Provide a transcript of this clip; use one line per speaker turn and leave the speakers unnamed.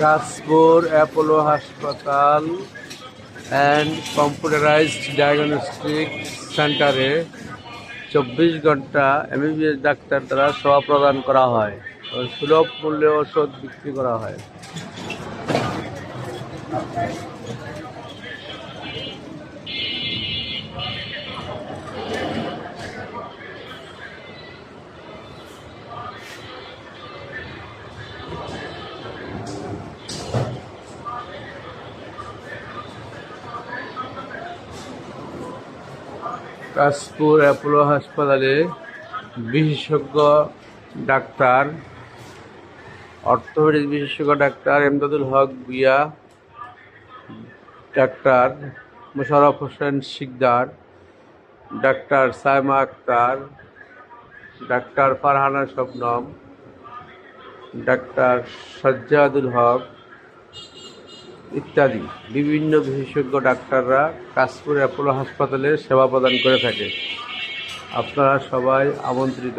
Kashpur Apollo হাসপাতাল and computerised diagnostic সেন্টারে চব্বিশ ঘণ্টা এমবিবিএস ডাক্তার দ্বারা সেবা প্রদান করা হয় সুলভ মূল্যে ওষুধ বিক্রি করা হয়। কাশপুর অ্যাপোলো হাসপাতালে বিশেষজ্ঞ ডাক্তার, অর্থোপেডিক বিশেষজ্ঞ ডাক্তার এমদাদুল হক বিয়া doctor Mosharraf Hossain Sikdar, doctor Saima Akter, doctor Farhana Shabnam doctor Sajjadul Haque ইত্যাদি। বিভিন্ন বিশেষজ্ঞ ডাক্তাররা কাশপুর অ্যাপোলো হাসপাতালে সেবা প্রদান করে থাকে। আপনারা সবাই আমন্ত্রিত।